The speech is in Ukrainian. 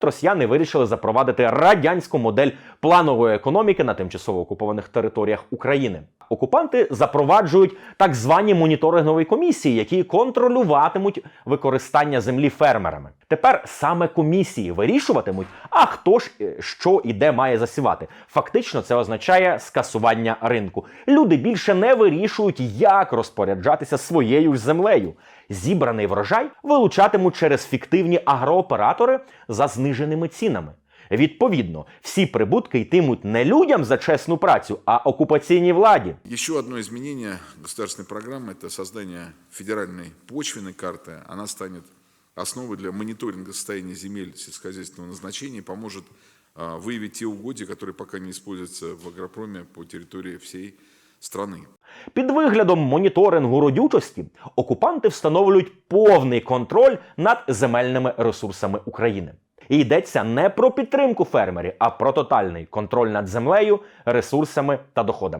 Росіяни вирішили запровадити радянську модель планової економіки на тимчасово окупованих територіях України. Окупанти запроваджують так звані моніторингові комісії, які контролюватимуть використання землі фермерами. Тепер саме комісії вирішуватимуть, а хто ж е, що і де має засівати. Фактично, це означає скасування ринку. Люди більше не вирішують, як розпоряджатися своєю ж землею. Зібраний врожай вилучатимуть через фіктивні агрооператори за зниженими цінами. Відповідно, всі прибутки йтимуть не людям за чесну працю, а окупаційній владі. Еще одно изменение государственной программы – это создание федеральной почвенной карты. Она станет основой для мониторинга состояния земель сельскохозяйственного назначения и поможет а, выявить те угодья, которые пока не используются в агропроме по территории всей страны. Під виглядом моніторингу родючості окупанти встановлюють повний контроль над земельними ресурсами України. І йдеться не про підтримку фермерів, а про тотальний контроль над землею, ресурсами та доходами.